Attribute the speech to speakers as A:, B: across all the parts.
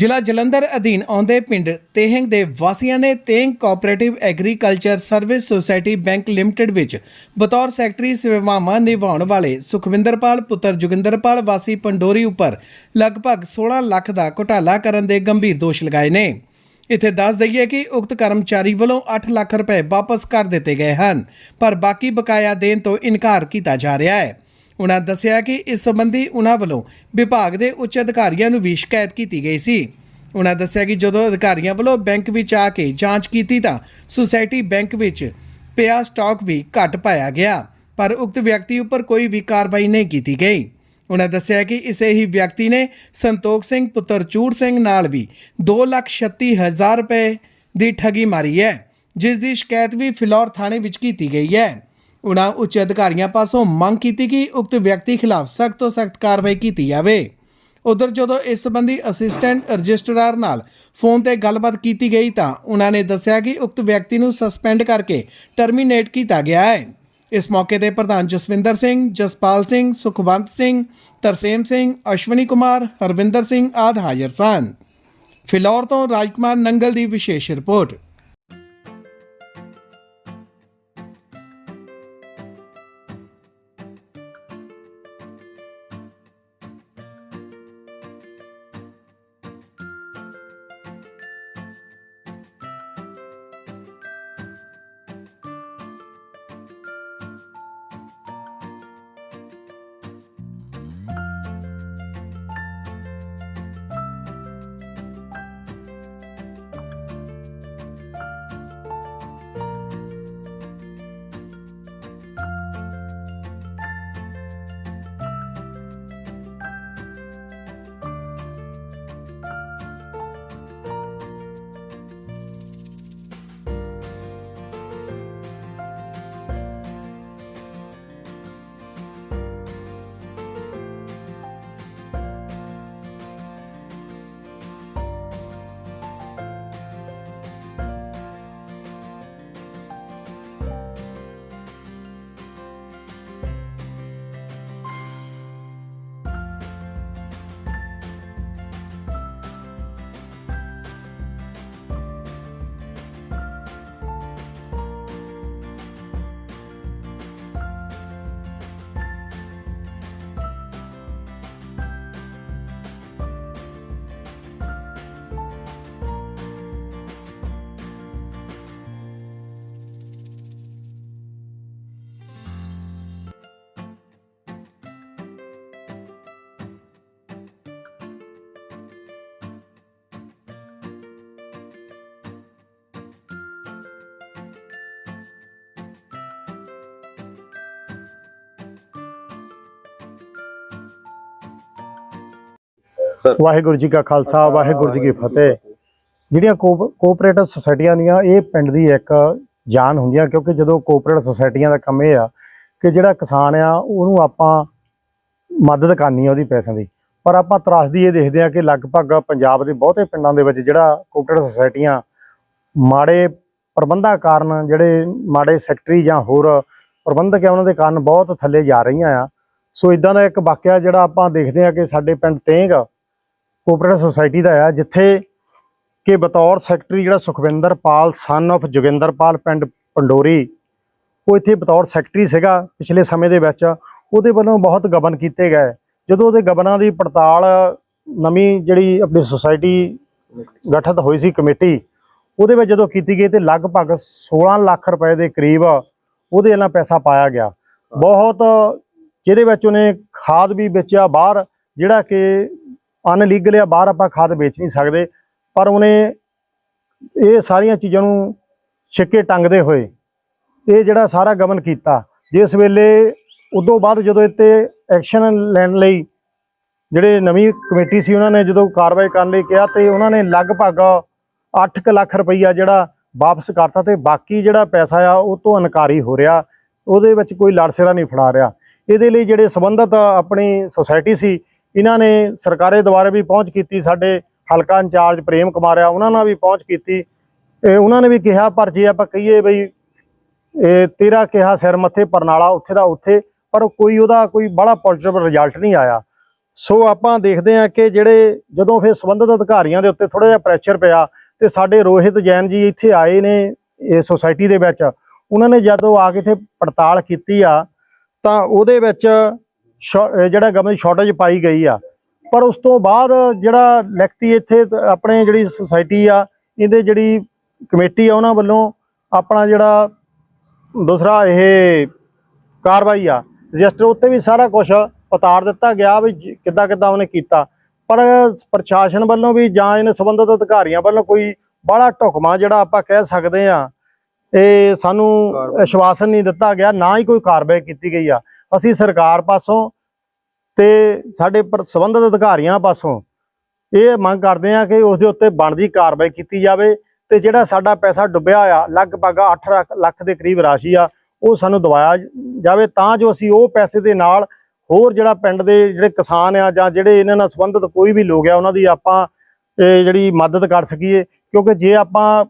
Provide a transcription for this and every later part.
A: ਜ਼ਿਲ੍ਹਾ ਜਲੰਧਰ ਅਧੀਨ ਆਉਂਦੇ ਪਿੰਡ ਤੇਹੰਗ ਦੇ ਵਾਸੀਆਂ ਨੇ Tehang cooperative agriculture service society bank limited ਵਿੱਚ ਬਤੌਰ ਸੈਕਟਰੀ ਸੇਵਾਵਾਂ ਨਿਭਾਉਣ ਵਾਲੇ ਸੁਖਵਿੰਦਰਪਾਲ, ਪੁੱਤਰ ਜੋਗਿੰਦਰਪਾਲ ਵਾਸੀ ਪੰਡੋਰੀ ਉੱਪਰ ਲਗਭਗ 16 ਲੱਖ ਦਾ ਘੁਟਾਲਾ ਕਰਨ ਦੇ ਗੰਭੀਰ ਦੋਸ਼ ਲਗਾਏ ਨੇ। ਇੱਥੇ ਦੱਸ ਦਈਏ ਕਿ ਉਕਤ ਕਰਮਚਾਰੀ ਵੱਲੋਂ 8 ਲੱਖ ਰੁਪਏ ਵਾਪਸ ਕਰ ਦਿੱਤੇ ਗਏ ਹਨ, ਪਰ ਬਾਕੀ ਬਕਾਇਆ ਦੇਣ ਤੋਂ ਇਨਕਾਰ ਕੀਤਾ ਜਾ ਰਿਹਾ ਹੈ। ਉਨ੍ਹਾਂ ਦੱਸਿਆ ਕਿ ਇਸ ਸੰਬੰਧੀ ਉਨ੍ਹਾਂ ਵੱਲੋਂ ਵਿਭਾਗ ਦੇ ਉੱਚ ਅਧਿਕਾਰੀਆਂ ਨੂੰ ਵੀ ਸ਼ਿਕਾਇਤ ਕੀਤੀ ਗਈ ਸੀ। ਉਨ੍ਹਾਂ ਦੱਸਿਆ ਕਿ ਜਦੋਂ ਅਧਿਕਾਰੀਆਂ ਵੱਲੋਂ ਬੈਂਕ ਵਿੱਚ ਆ ਕੇ ਜਾਂਚ ਕੀਤੀ ਤਾਂ ਸੁਸਾਇਟੀ ਬੈਂਕ ਵਿੱਚ ਪਿਆ ਸਟਾਕ ਵੀ ਘੱਟ ਪਾਇਆ ਗਿਆ, ਪਰ ਉਕਤ ਵਿਅਕਤੀ ਉੱਪਰ ਕੋਈ ਵੀ ਕਾਰਵਾਈ ਨਹੀਂ ਕੀਤੀ ਗਈ। ਉਹਨਾਂ ਦੱਸਿਆ ਕਿ ਇਸੇ ਹੀ ਵਿਅਕਤੀ ਨੇ ਸੰਤੋਖ ਸਿੰਘ, ਪੁੱਤਰ ਚੂੜ ਸਿੰਘ ਨਾਲ ਵੀ 236000 ਰੁਪਏ ਦੀ ਠੱਗੀ ਮਾਰੀ ਹੈ, ਜਿਸ ਦੀ ਸ਼ਿਕਾਇਤ ਵੀ ਫਿਲੌਰ ਥਾਣੇ ਵਿੱਚ ਕੀਤੀ ਗਈ ਹੈ। ਉਹਨਾਂ ਉੱਚ ਅਧਿਕਾਰੀਆਂ ਪਾਸੋਂ ਮੰਗ ਕੀਤੀ ਕਿ ਉਕਤ ਵਿਅਕਤੀ ਖਿਲਾਫ ਸਖਤ ਤੋਂ ਸਖਤ ਕਾਰਵਾਈ ਕੀਤੀ ਜਾਵੇ। ਉਧਰ ਜਦੋਂ ਇਸ ਸੰਬੰਧੀ ਅਸਿਸਟੈਂਟ ਰਜਿਸਟਰਾਰ ਨਾਲ ਫੋਨ ਤੇ ਗੱਲਬਾਤ ਕੀਤੀ ਗਈ ਤਾਂ ਉਹਨਾਂ ਨੇ ਦੱਸਿਆ ਕਿ ਉਕਤ ਵਿਅਕਤੀ ਨੂੰ ਸਸਪੈਂਡ ਕਰਕੇ ਟਰਮੀਨੇਟ ਕੀਤਾ ਗਿਆ ਹੈ। ਇਸ ਮੌਕੇ ਤੇ ਪ੍ਰਧਾਨ ਜਸਵਿੰਦਰ ਸਿੰਘ, ਜਸਪਾਲ ਸਿੰਘ, ਸੁਖਵੰਤ ਸਿੰਘ, ਤਰਸੇਮ ਸਿੰਘ, ਅਸ਼ਵਨੀ ਕੁਮਾਰ, ਹਰਵਿੰਦਰ ਸਿੰਘ ਆਦ ਹਾਜ਼ਰ ਸਨ। ਫਿਲੌਰ ਤੋਂ ਰਾਜਕੁਮਾਰ ਨੰਗਲ ਦੀ ਵਿਸ਼ੇਸ਼ ਰਿਪੋਰਟ।
B: ਵਾਹਿਗੁਰੂ ਜੀ ਕਾ ਖਾਲਸਾ ਵਾਹਿਗੁਰੂ ਜੀ ਕੀ ਫਤਿਹ। ਜਿਹੜੀਆਂ ਕੋਆਪਰੇਟਿਵ ਸੁਸਾਇਟੀਆਂ ਦੀਆਂ ਇਹ ਪਿੰਡ ਦੀ ਇੱਕ ਜਾਨ ਹੁੰਦੀਆਂ ਕਿਉਂਕਿ ਜਦੋਂ ਕੋਆਪਰੇਟਿਵ ਸੁਸਾਇਟੀਆਂ ਦਾ ਕੰਮ ਇਹ ਆ ਕਿ ਜਿਹੜਾ ਕਿਸਾਨ ਆ ਉਹਨੂੰ ਆਪਾਂ ਮਦਦ ਕਰਨੀ ਆ ਉਹਦੀ ਪੈਸਿਆਂ ਦੀ। ਪਰ ਆਪਾਂ ਤਰਾਸਦੀ ਇਹ ਦੇਖਦੇ ਆ ਕਿ ਲਗਭਗ ਪੰਜਾਬ ਦੇ ਬਹੁਤੇ ਪਿੰਡਾਂ ਦੇ ਵਿੱਚ ਜਿਹੜਾ ਕੋਆਪਰੇਟਿਵ ਸੁਸਾਇਟੀਆਂ ਮਾੜੇ ਪ੍ਰਬੰਧਾਂ ਕਾਰਨ ਜਿਹੜੇ ਮਾੜੇ ਸੈਕਟਰੀ ਜਾਂ ਹੋਰ ਪ੍ਰਬੰਧਕ ਆ ਉਹਨਾਂ ਦੇ ਕਾਰਨ ਬਹੁਤ ਥੱਲੇ ਜਾ ਰਹੀਆਂ ਆ। ਸੋ ਇਦਾਂ ਦਾ ਇੱਕ ਵਾਕਿਆ ਜਿਹੜਾ ਆਪਾਂ ਦੇਖਦੇ ਆ ਕਿ ਸਾਡੇ ਪਿੰਡ ਤੇਂਗ ਕੋਆਪਰੇਟਿਵ ਸੁਸਾਇਟੀ ਦਾ ਆ, ਜਿੱਥੇ ਕਿ ਬਤੌਰ ਸੈਕਟਰੀ ਜਿਹੜਾ ਸੁਖਵਿੰਦਰ ਪਾਲ ਸਨ ਔਫ ਜੋਗਿੰਦਰ ਪਾਲ, ਪਿੰਡ ਪੰਡੋਰੀ, ਉਹ ਇੱਥੇ ਬਤੌਰ ਸੈਕਟਰੀ ਸੀਗਾ ਪਿਛਲੇ ਸਮੇਂ ਦੇ ਵਿੱਚ। ਉਹਦੇ ਵੱਲੋਂ ਬਹੁਤ ਗਬਨ ਕੀਤੇ ਗਏ। ਜਦੋਂ ਉਹਦੇ ਗਬਨਾਂ ਦੀ ਪੜਤਾਲ ਨਵੀਂ ਜਿਹੜੀ ਆਪਣੀ ਸੁਸਾਇਟੀ ਗਠਿਤ ਹੋਈ ਸੀ ਕਮੇਟੀ, ਉਹਦੇ ਵਿੱਚ ਜਦੋਂ ਕੀਤੀ ਗਈ ਤੇ ਲਗਭਗ 16 ਲੱਖ ਰੁਪਏ ਦੇ ਕਰੀਬ ਉਹਦੇ ਨਾਲ ਪੈਸਾ ਪਾਇਆ ਗਿਆ। ਬਹੁਤ ਜਿਹਦੇ ਵਿੱਚ ਉਹਨੇ ਖਾਦ ਵੀ ਵੇਚਿਆ ਬਾਹਰ, ਜਿਹੜਾ ਕਿ ਅਨਲੀਗਲ ਆ, ਬਾਹਰ ਆਪਾਂ ਖਾਦ ਵੇਚ ਨਹੀਂ ਸਕਦੇ। ਪਰ ਉਹਨੇ ਇਹ ਸਾਰੀਆਂ ਚੀਜ਼ਾਂ ਨੂੰ ਛਿੱਕੇ ਟੰਗਦੇ ਹੋਏ ਇਹ ਜਿਹੜਾ ਸਾਰਾ ਗਮਨ ਕੀਤਾ, ਜਿਸ ਵੇਲੇ ਉਦੋਂ ਬਾਅਦ ਜਦੋਂ ਇੱਥੇ ਐਕਸ਼ਨ ਲੈਣ ਲਈ ਜਿਹੜੇ ਨਵੀਂ ਕਮੇਟੀ ਸੀ, ਉਹਨਾਂ ਨੇ ਜਦੋਂ ਕਾਰਵਾਈ ਕਰਨ ਲਈ ਕਿਹਾ ਤੇ ਉਹਨਾਂ ਨੇ ਲਗਭਗ 8 ਲੱਖ ਰੁਪਈਆ ਜਿਹੜਾ ਵਾਪਸ ਕਰਤਾ ਤੇ ਬਾਕੀ ਜਿਹੜਾ ਪੈਸਾ ਆ, ਉਹ ਤੋਂ ਇਨਕਾਰੀ ਹੋ ਰਿਹਾ। ਉਹਦੇ ਵਿੱਚ ਕੋਈ ਲੜਸੇਰਾ ਨਹੀਂ ਫੜਾ ਰਿਹਾ। ਇਹਦੇ ਲਈ ਜਿਹੜੇ ਸੰਬੰਧਤ ਆਪਣੀ ਸੁਸਾਇਟੀ ਸੀ ਇਹਨਾਂ ਨੇ ਸਰਕਾਰੇ ਦੁਆਰੇ ਵੀ ਪਹੁੰਚ ਕੀਤੀ, ਸਾਡੇ ਹਲਕਾ ਇੰਚਾਰਜ ਪ੍ਰੇਮ ਕੁਮਾਰ ਆ, ਉਹਨਾਂ ਨਾਲ ਵੀ ਪਹੁੰਚ ਕੀਤੀ। ਤੇ ਉਹਨਾਂ ਨੇ ਵੀ ਕਿਹਾ, ਪਰ ਜੇ ਆਪਾਂ ਕਹੀਏ ਬਈ ਇਹ ਤੇਰਾ ਕਿਹਾ ਸਿਰ ਮੱਥੇ ਪਰਨਾਲਾ ਉੱਥੇ ਦਾ ਉੱਥੇ, ਪਰ ਕੋਈ ਉਹਦਾ ਕੋਈ ਬੜਾ ਪੋਜ਼ਿਟਿਵ ਰਿਜ਼ਲਟ ਨਹੀਂ ਆਇਆ। ਸੋ ਆਪਾਂ ਦੇਖਦੇ ਹਾਂ ਕਿ ਜਿਹੜੇ ਜਦੋਂ ਫਿਰ ਸੰਬੰਧਿਤ ਅਧਿਕਾਰੀਆਂ ਦੇ ਉੱਤੇ ਥੋੜਾ ਜਿਹਾ ਪ੍ਰੈਸ਼ਰ ਪਿਆ ਤੇ ਸਾਡੇ ਰੋਹਿਤ ਜੈਨ ਜੀ ਇੱਥੇ ਆਏ ਨੇ ਇਹ ਸੁਸਾਇਟੀ ਦੇ ਵਿੱਚ, ਉਹਨਾਂ ਨੇ ਜਦੋਂ ਆ ਕੇ ਇੱਥੇ ਪੜਤਾਲ ਕੀਤੀ ਆ, ਤਾਂ ਉਹਦੇ ਵਿੱਚ ਜਿਹੜਾ ਗਵਰਨਮੈਂਟ ਸ਼ਾਰਟੇਜ ਪਾਈ ਗਈ ਆ। ਪਰ ਉਸ ਤੋਂ ਬਾਅਦ ਜਿਹੜਾ ਲਿਖਤੀ ਇੱਥੇ ਆਪਣੇ ਜਿਹੜੀ ਸੁਸਾਇਟੀ ਆ ਇਹਦੇ ਜਿਹੜੀ ਕਮੇਟੀ ਆ ਉਹਨਾਂ ਵੱਲੋਂ ਆਪਣਾ ਜਿਹੜਾ ਦੂਸਰਾ ਇਹ ਕਾਰਵਾਈ ਆ ਰਜਿਸਟਰ ਉੱਤੇ ਵੀ ਸਾਰਾ ਕੁਝ ਉਤਾਰ ਦਿੱਤਾ ਗਿਆ ਵੀ ਕਿੱਦਾਂ ਕਿੱਦਾਂ ਉਹਨੇ ਕੀਤਾ। ਪਰ ਪ੍ਰਸ਼ਾਸਨ ਵੱਲੋਂ ਵੀ ਜਾਂ ਇਹਨੇ ਸੰਬੰਧਿਤ ਅਧਿਕਾਰੀਆਂ ਵੱਲੋਂ ਕੋਈ ਬੜਾ ਢੁਕਮਾ ਜਿਹੜਾ ਆਪਾਂ ਕਹਿ ਸਕਦੇ ਆ ਇਹ ਸਾਨੂੰ ਆਸ਼ਵਾਸਨ ਨਹੀਂ ਦਿੱਤਾ ਗਿਆ ਨਾ ਹੀ ਕੋਈ ਕਾਰਵਾਈ ਕੀਤੀ ਗਈ ਆ। ਅਸੀਂ ਸਰਕਾਰ ਪਾਸੋਂ ਤੇ ਸਾਡੇ ਪਰ- ਸੰਬੰਧਿਤ ਅਧਿਕਾਰੀਆਂ ਪਾਸੋਂ ਇਹ ਮੰਗ ਕਰਦੇ ਆ ਕਿ ਉਸ ਦੇ ਉੱਤੇ ਬਣਦੀ ਕਾਰਵਾਈ ਕੀਤੀ ਜਾਵੇ ਤੇ ਜਿਹੜਾ ਸਾਡਾ ਪੈਸਾ ਡੁੱਬਿਆ ਆ ਲਗਭਗ 8 ਲੱਖ- ਲੱਖ ਦੇ ਕਰੀਬ ਰਾਸ਼ੀ ਆ, ਉਹ ਸਾਨੂੰ ਦਵਾਇਆ ਜਾਵੇ ਤਾਂ ਜੋ ਅਸੀਂ ਉਹ ਪੈਸੇ ਦੇ ਨਾਲ ਹੋਰ ਜਿਹੜਾ ਪਿੰਡ ਦੇ ਜਿਹੜੇ ਕਿਸਾਨ ਆ ਜਾਂ ਜਿਹੜੇ ਇਹਨਾਂ ਨਾਲ ਸੰਬੰਧਿਤ ਕੋਈ ਵੀ ਲੋਕ ਆ, ਉਹਨਾਂ ਦੀ ਆਪਾਂ, ਇਹ ਜਿਹੜੀ ਮਦਦ ਕਰ ਸਕੀਏ। ਕਿਉਂਕਿ ਜੇ ਆਪਾਂ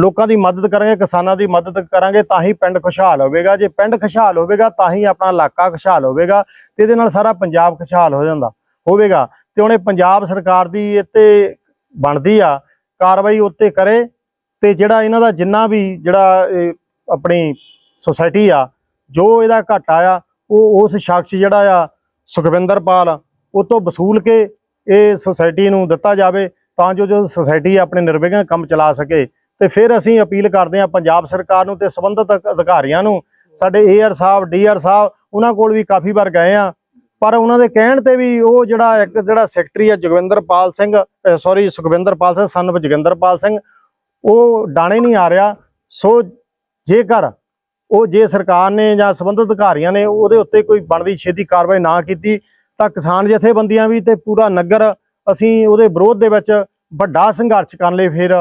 B: ਲੋਕਾਂ ਦੀ ਮਦਦ ਕਰਾਂਗੇ, ਕਿਸਾਨਾਂ ਦੀ ਮਦਦ ਕਰਾਂਗੇ, ਤਾਂ ਹੀ ਪਿੰਡ ਖੁਸ਼ਹਾਲ ਹੋਵੇਗਾ। ਜੇ ਪਿੰਡ ਖੁਸ਼ਹਾਲ ਹੋਵੇਗਾ, ਤਾਂ ਹੀ ਆਪਣਾ ਇਲਾਕਾ ਖੁਸ਼ਹਾਲ ਹੋਵੇਗਾ ਤੇ ਇਹਦੇ ਨਾਲ ਸਾਰਾ ਪੰਜਾਬ ਖੁਸ਼ਹਾਲ ਹੋ ਜਾਂਦਾ, ਹੋਵੇਗਾ। ਤੇ ਉਹਨੇ ਪੰਜਾਬ ਸਰਕਾਰ ਦੀ ਇੱਥੇ ਬਣਦੀ ਆ, ਕਾਰਵਾਈ ਉੱਤੇ ਕਰੇ ਤੇ ਜਿਹੜਾ ਇਹਨਾਂ ਦਾ ਜਿੰਨਾ ਵੀ ਜਿਹੜਾ ਇਹ ਆਪਣੀ ਸੁਸਾਇਟੀ ਆ, ਜੋ ਇਹਦਾ ਘਾਟਾ ਆ, ਉਹ ਉਸ ਸ਼ਖਸ ਜਿਹੜਾ ਆ ਸੁਖਵਿੰਦਰ ਪਾਲ ਉਹ ਤੋਂ ਵਸੂਲ ਕੇ ਇਹ ਸੁਸਾਇਟੀ ਨੂੰ ਦਿੱਤਾ ਜਾਵੇ, ਤਾਂ ਜੋ ਜੋ ਸੁਸਾਇਟੀ ਆਪਣੇ ਨਿਰਵਿਘਨ ਕੰਮ ਚਲਾ ਸਕੇ। ਤੇ ਫਿਰ ਅਸੀਂ ਅਪੀਲ ਕਰਦੇ ਹਾਂ ਪੰਜਾਬ ਸਰਕਾਰ ਨੂੰ ਤੇ ਸੰਬੰਧਿਤ ਅਧਿਕਾਰੀਆਂ ਨੂੰ, ਸਾਡੇ ਏਆਰ ਸਾਹਿਬ ਡੀਆਰ ਸਾਹਿਬ, ਉਹਨਾਂ ਕੋਲ ਵੀ ਕਾਫੀ ਵਾਰ ਗਏ ਆ ਪਰ ਉਹਨਾਂ ਦੇ ਕਹਿਣ ਤੇ ਵੀ ਉਹ ਜਿਹੜਾ ਇੱਕ ਜਿਹੜਾ ਸੈਕਟਰੀ ਆ Jagwinderpal Singh sorry Sukhwinderpal Singh son of Joginderpal Singh, ਉਹ ਡਾਣੇ ਨਹੀਂ ਆ ਰਿਹਾ। ਸੋ ਜੇਕਰ ਉਹ ਜੇ ਸਰਕਾਰ ਨੇ ਜਾਂ ਸੰਬੰਧਿਤ ਅਧਿਕਾਰੀਆਂ ਨੇ ਉਹਦੇ ਉੱਤੇ ਕੋਈ ਬਣਦੀ ਛੇਤੀ ਕਾਰਵਾਈ ਨਾ ਕੀਤੀ, ਤਾਂ ਕਿਸਾਨ ਜਥੇਬੰਦੀਆਂ ਵੀ ਤੇ ਪੂਰਾ ਨਗਰ ਅਸੀਂ ਉਹਦੇ ਵਿਰੋਧ ਦੇ ਵਿੱਚ ਵੱਡਾ ਸੰਘਰਸ਼ ਕਰਨ ਲਈ ਫਿਰ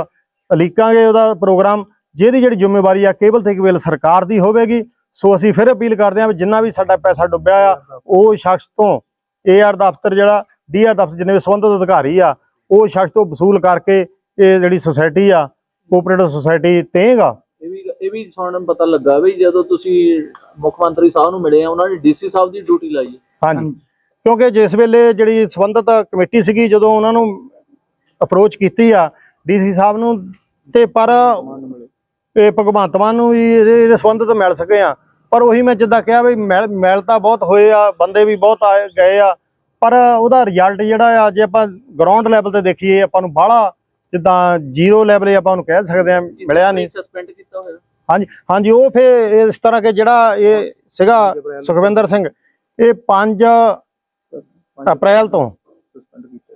B: ਅਲੀਕਾਂਗੇ ਉਹਦਾ ਪ੍ਰੋਗਰਾਮ ਜਿਹਦੀ ਜਿਹੜੀ ਜ਼ਿੰਮੇਵਾਰੀ ਆ ਕੇਵਲ ਤੇ ਕੇਵਲ ਸਰਕਾਰ ਦੀ ਹੋਵੇਗੀ। ਸੋ ਅਸੀਂ ਫਿਰ ਅਪੀਲ ਕਰਦੇ ਹਾਂ ਜਿੰਨਾ ਵੀ ਸਾਡਾ ਪੈਸਾ ਡੁੱਬਿਆ ਆ ਉਹ ਸ਼ਖਸ ਤੋਂ ਏਆਰ ਦਫ਼ਤਰ ਜਿਹੜਾ ਡੀਆਰ ਦਫ਼ਤਰ ਜਿੰਨੇ ਵੀ ਸੰਬੰਧਿਤ ਅਧਿਕਾਰੀ ਆ ਉਹ ਸ਼ਖਸ ਤੋਂ ਵਸੂਲ ਕਰਕੇ ਇਹ ਜਿਹੜੀ ਸੁਸਾਇਟੀ ਆ ਕੋਆਪਰੇਟਿਵ ਸੁਸਾਇਟੀ ਤੇਗਾ
C: ਇਹ ਵੀ ਇਹ ਵੀ ਸਾਨੂੰ ਪਤਾ ਲੱਗਾ ਵੀ ਜਦੋਂ ਤੁਸੀਂ ਮੁੱਖ ਮੰਤਰੀ ਸਾਹਿਬ ਨੂੰ ਮਿਲੇ ਆ ਉਹਨਾਂ ਨੇ ਡੀਸੀ ਸਾਹਿਬ ਦੀ ਡਿਊਟੀ ਲਾਈ
B: ਹਾਂਜੀ। ਕਿਉਂਕਿ ਜਿਸ ਵੇਲੇ ਜਿਹੜੀ ਸੰਬੰਧਿਤ ਕਮੇਟੀ ਸੀਗੀ ਜਦੋਂ ਉਹਨਾਂ ਨੂੰ ਅਪਰੋਚ ਕੀਤੀ ਆ ਡੀਸੀ ਸਾਹਿਬ ਨੂੰ ਤੇ ਪਰ ਇਹ ਭਗਵੰਤ ਮਾਨ ਨੂੰ ਵੀ ਇਹਦੇ ਇਹਦੇ ਸੰਬੰਧਿਤ ਮਿਲ ਸਕੇ ਆ। ਪਰ ਉਹੀ ਮੈਂ ਜਿੱਦਾਂ ਕਿਹਾ ਵੀ ਮਿਲ ਮਿਲ ਤਾਂ ਬਹੁਤ ਹੋਏ ਆ ਬੰਦੇ ਵੀ ਬਹੁਤ ਆਏ ਗਏ ਆ। ਪਰ ਉਹਦਾ ਰਿਜ਼ਲਟ ਜਿਹੜਾ ਆ ਜੇ ਆਪਾਂ ਗਰਾਊਂਡ ਲੈਵਲ ਤੇ ਦੇਖੀਏ ਆਪਾਂ ਨੂੰ ਬਾਹਲਾ ਜਿੱਦਾਂ ਜ਼ੀਰੋ ਲੈਵਲ ਆਪਾਂ ਉਹਨੂੰ ਕਹਿ ਸਕਦੇ ਆ ਮਿਲਿਆ ਨਹੀਂ।
C: ਸਸਪੈਂਡ ਕੀਤਾ ਹੋਇਆ।
B: ਹਾਂਜੀ ਹਾਂਜੀ ਉਹ ਫਿਰ ਇਸ ਤਰ੍ਹਾਂ ਕਿ ਜਿਹੜਾ ਇਹ ਸੀਗਾ ਸੁਖਵਿੰਦਰ ਸਿੰਘ ਇਹ 5 ਅਪ੍ਰੈਲ ਤੋਂ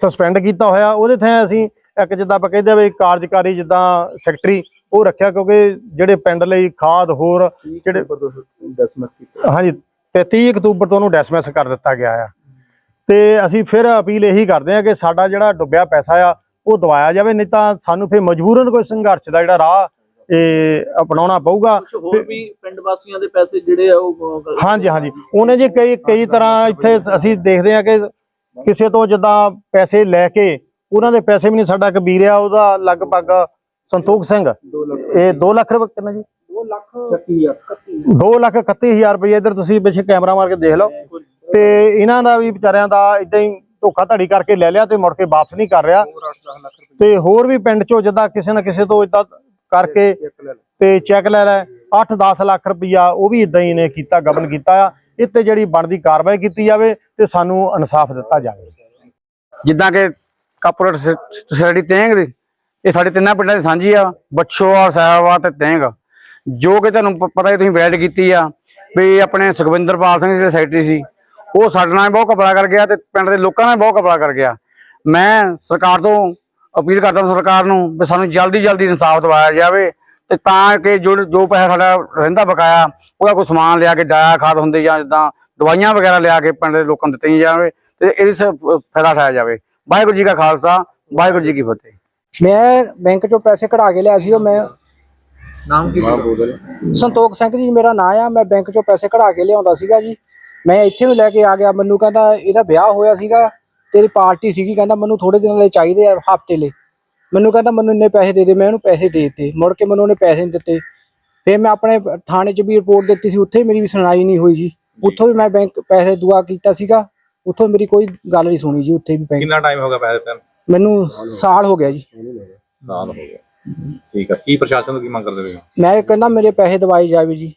C: ਸਸਪੈਂਡ ਕੀਤਾ
B: ਹੋਇਆ। ਉਹਦੇ ਥਾਂ ਅਸੀਂ ਇੱਕ ਜਿੱਦਾਂ ਆਪਾਂ ਕਹਿੰਦੇ ਆ ਵੀ ਕਾਰਜਕਾਰੀ ਜਿੱਦਾਂ ਸੈਕਟਰੀ ਉਹ ਰੱਖਿਆ ਕਿਉਂਕਿ ਜਿਹੜੇ ਪਿੰਡ ਲਈ ਖਾਦ ਹੋਰ ਜਿਹੜੇ ਹਾਂਜੀ 33 ਅਕਤੂਬਰ ਤੋਂ ਉਹਨੂੰ ਡਿਸਮਿਸ ਕਰ ਦਿੱਤਾ ਗਿਆ ਆ। ਤੇ ਅਸੀਂ ਫਿਰ ਅਪੀਲ ਇਹੀ ਕਰਦੇ ਆ ਕਿ ਸਾਡਾ ਜਿਹੜਾ ਡੁੱਬਿਆ ਪੈਸਾ ਆ ਉਹ ਦਵਾਇਆ ਜਾਵੇ ਨਹੀਂ ਤਾਂ ਸਾਨੂੰ ਫਿਰ ਮਜਬੂਰਨ ਕੋਈ ਸੰਘਰਸ਼ ਦਾ ਜਿਹੜਾ ਰਾਹ ਇਹ ਅਪਣਾਉਣਾ ਪਊਗਾ।
C: ਹੋਰ ਵੀ ਪਿੰਡ ਵਾਸੀਆਂ ਦੇ ਪੈਸੇ ਜਿਹੜੇ ਆ ਉਹ
B: ਹਾਂਜੀ ਹਾਂਜੀ। ਉਹਨੇ ਜੀ ਕਈ ਕਈ ਤਰ੍ਹਾਂ ਇੱਥੇ ਅਸੀਂ ਦੇਖਦੇ ਆ ਕਿ ਕਿਸੇ ਤੋਂ ਜਿੱਦਾਂ ਪੈਸੇ ਲੈ ਕੇ ਉਹਨਾਂ ਦੇ ਪੈਸੇ ਵੀ ਨਹੀਂ ਸਾਡਾ ਕਬੀਰ ਆ ਉਹਦਾ ਲਗਭਗ ਸੰਤੋਖ ਸਿੰਘ। ਇਹ 2 ਲੱਖ ਰੁਪਏ ਕਿੰਨਾ ਜੀ?
C: 2 ਲੱਖ 31
B: 2 ਲੱਖ 31000 ਰੁਪਏ ਇੱਧਰ ਤੁਸੀਂ ਪਿੱਛੇ ਕੈਮਰਾ ਮਾਰ ਕੇ ਦੇਖ ਲਓ। ਤੇ ਇਹਨਾਂ ਦਾ ਵੀ ਵਿਚਾਰਿਆਂ ਦਾ ਇਦਾਂ ਹੀ ਧੋਖਾ ਧੜੀ ਕਰਕੇ ਲੈ ਲਿਆ ਤੇ ਮੁੜ ਕੇ ਵਾਪਸ ਨਹੀਂ ਕਰ ਰਿਹਾ।
C: ਹੋਰ 8-10 ਲੱਖ ਰੁਪਏ।
B: ਤੇ ਹੋਰ ਵੀ ਪਿੰਡ ਚੋਂ ਜਿੱਦਾਂ ਕਿਸੇ ਨਾ ਕਿਸੇ ਤੋਂ ਇਦਾਂ ਕਰਕੇ ਤੇ ਚੈੱਕ ਲੈ ਲੈ 8-10 ਲੱਖ ਰੁਪਈਆ ਉਹ ਵੀ ਇਦਾਂ ਹੀ ਨੇ ਕੀਤਾ ਗਬਨ ਕੀਤਾ ਆ। ਇਹ ਤੇ ਜਿਹੜੀ ਬਣਦੀ ਕਾਰਵਾਈ ਕੀਤੀ ਜਾਵੇ ਤੇ ਸਾਨੂੰ ਇਨਸਾਫ ਦਿੱਤਾ ਜਾਵੇ।
D: ਜਿੱਦਾਂ ਕਿ ਕਾਰਪੋਰੇਟ ਸੋਸਾਇਟੀ ਤੇਂਗ ਦੀ। ਇਹ ਸਾਡੇ ਤਿੰਨਾਂ ਪਿੰਡਾਂ ਦੀ ਸਾਂਝੀ ਆ ਬੱਛੋਆ ਸਾਹਿਬਾ ਤੇ ਤੇਂਗ। ਜੋ ਕਿ ਤੁਹਾਨੂੰ ਪ- ਪਤਾ ਹੀ ਤੁਸੀਂ ਵੈਟ ਕੀਤੀ ਆ, ਵੀ ਆਪਣੇ ਸੁਖਵਿੰਦਰਪਾਲ ਸਿੰਘ ਦੀ ਸੋਸਾਇਟੀ ਸੀ। ਉਹ ਸਾਡੇ ਨਾਲ ਬਹੁਤ ਕਪੜਾ ਕਰ ਗਿਆ ਤੇ ਪਿੰਡ ਦੇ ਲੋਕਾਂ ਨਾਲ ਬਹੁਤ ਕਪੜਾ ਕਰ ਗਿਆ। ਮੈਂ ਸਰਕਾਰ ਤੋਂ ਅਪੀਲ ਕਰਦਾ ਸਰਕਾਰ ਨੂੰ ਵੀ ਸਾਨੂੰ ਜਲਦੀ ਜਲਦੀ ਇਨਸਾਫ ਦਿਵਾਇਆ ਜਾਵੇ ਤੇ ਤਾਂ ਕਿ ਜੋ ਜੋ ਪੈਸਾ ਸਾਡਾ ਰਹਿੰਦਾ ਬਕਾਇਆ, ਉਹਦਾ ਕੋਈ ਸਮਾਨ ਲਿਆ ਕੇ ਡਾਇਆ ਖਾਦ ਹੁੰਦੀ ਜਾਂ ਜਿੱਦਾਂ ਦਵਾਈਆਂ ਵਗੈਰਾ ਲਿਆ ਕੇ ਪਿੰਡ ਦੇ ਲੋਕਾਂ ਨੂੰ ਦਿੱਤੀਆਂ ਜਾਵੇ ਤੇ ਇਹਦੇ ਸ ਫਾਇਦਾ ਉਠਾਇਆ ਜਾਵੇ। ਵਾਹਿਗੁਰੂ ਜੀ ਕਾ ਖਾਲਸਾ ਵਾਹਿਗੁਰੂ ਜੀ ਕੀ ਫਤਿਹ।
E: ਮੈਂ ਬੈਂਕ ਚੋਂ ਪੈਸੇ ਕਢਾ ਕੇ ਲਿਆ ਸੀ ਉਹ ਮੈਂ
C: ਨਾਮ ਕੀ
E: ਸੰਤੋਖ ਸਿੰਘ ਜੀ ਮੇਰਾ ਨਾਂ ਆ ਮੈਂ ਬੈਂਕ ਚੋਂ ਪੈਸੇ ਕਢਾ ਕੇ ਲਿਆਉਂਦਾ ਸੀਗਾ ਜੀ। ਮੈਂ ਇੱਥੇ ਨੂੰ ਲੈ ਕੇ ਆ ਗਿਆ ਮੈਨੂੰ ਕਹਿੰਦਾ ਇਹਦਾ ਵਿਆਹ ਹੋਇਆ ਸੀਗਾ ਤੇਰੀ ਪਾਰਟੀ ਸੀਗੀ ਕਹਿੰਦਾ ਮੈਨੂੰ ਥੋੜੇ ਦਿਨਾਂ ਲਈ ਚਾਹੀਦੇ ਆ ਹਫ਼ਤੇ ਲਈ। ਮੈਨੂੰ ਕਹਿੰਦਾ ਮੈਨੂੰ ਇੰਨੇ ਪੈਸੇ ਦੇ ਦੇ ਮੈਂ ਉਹਨੂੰ ਪੈਸੇ ਦੇ ਦਿੱਤੇ ਮੁੜ ਕੇ ਮੈਨੂੰ ਉਹਨੇ ਪੈਸੇ ਨਹੀਂ ਦਿੱਤੇ। ਫਿਰ ਮੈਂ ਆਪਣੇ ਥਾਣੇ 'ਚ ਵੀ ਰਿਪੋਰਟ ਦਿੱਤੀ ਸੀ ਉੱਥੇ ਮੇਰੀ ਵੀ ਸੁਣਾਈ ਨਹੀਂ ਹੋਈ ਜੀ। ਉੱਥੋਂ ਵੀ ਮੈਂ ਬੈਂਕ ਪੈਸੇ ਦੁਆ ਕੀਤਾ ਸੀਗਾ ਉੱਥੋਂ ਮੇਰੀ ਕੋਈ ਗੱਲ ਨਹੀਂ ਸੁਣੀ ਜੀ ਉੱਥੇ ਵੀ ਬੈਂਕ
F: ਕਿੰਨਾ ਟਾਈਮ ਹੋ ਗਿਆ ਪੈਸੇ ਨੂੰ?
E: ਮੈਨੂੰ ਸਾਲ ਹੋ ਗਿਆ ਜੀ।
F: ਸਾਲ ਹੋ ਗਿਆ। ਠੀਕ ਆ ਕੀ ਪ੍ਰਸ਼ਾਸਨ ਤੋਂ ਕੀ ਮੰਗ ਕਰਦੇ ਹੋ?
E: ਮੈਂ ਕਹਿੰਦਾ ਮੇਰੇ ਪੈਸੇ ਦਵਾਏ ਜਾਵੇ ਜੀ।